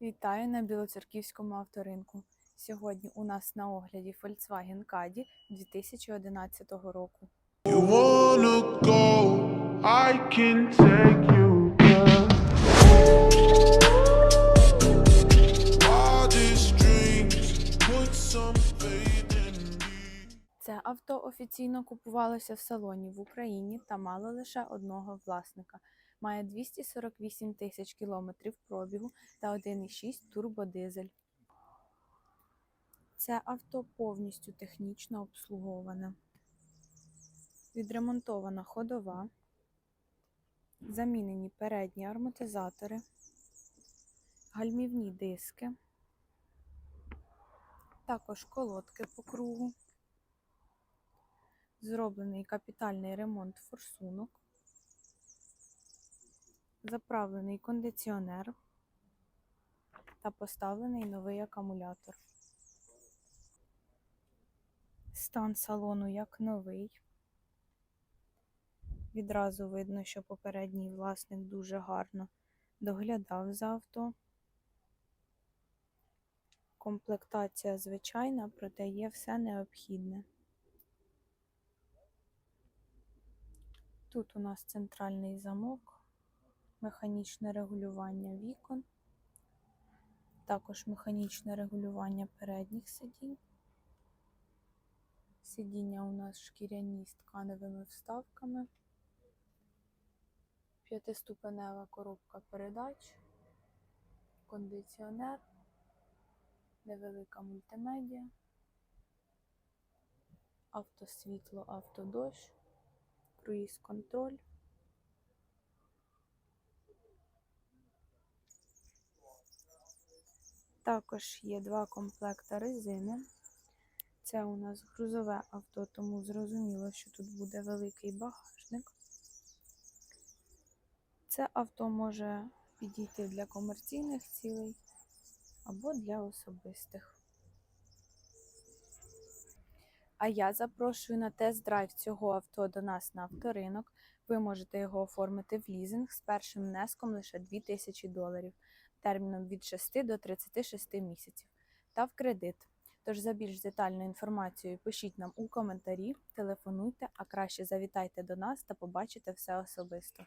Вітаю на Білоцерківському авторинку. Сьогодні у нас на огляді Volkswagen Caddy 2011 року. Це авто офіційно купувалося в салоні в Україні та мало лише одного власника. Має 248 тисяч кілометрів пробігу та 1,6 турбодизель. Це авто повністю технічно обслуговане. Відремонтована ходова, замінені передні амортизатори, гальмівні диски, також колодки по кругу, зроблений капітальний ремонт форсунок, заправлений кондиціонер та поставлений новий акумулятор. Стан салону як новий. Відразу видно, що попередній власник дуже гарно доглядав за авто. Комплектація звичайна, проте є все необхідне. Тут у нас центральний замок, механічне регулювання вікон, також механічне регулювання передніх сидінь. Сидіння у нас шкіряні з тканевими вставками. П'ятиступенева коробка передач, кондиціонер, невелика мультимедіа, автосвітло, автодощ, круїз-контроль. Також є два комплекта резини. Це у нас грузове авто, тому зрозуміло, що тут буде великий багажник. Це авто може підійти для комерційних цілей або для особистих. А я запрошую на тест-драйв цього авто до нас на авторинок. Ви можете його оформити в лізинг з першим внеском лише 2000 доларів, терміном від 6 до 36 місяців та в кредит. Тож за більш детальною інформацією пишіть нам у коментарі, телефонуйте, а краще завітайте до нас та побачите все особисто.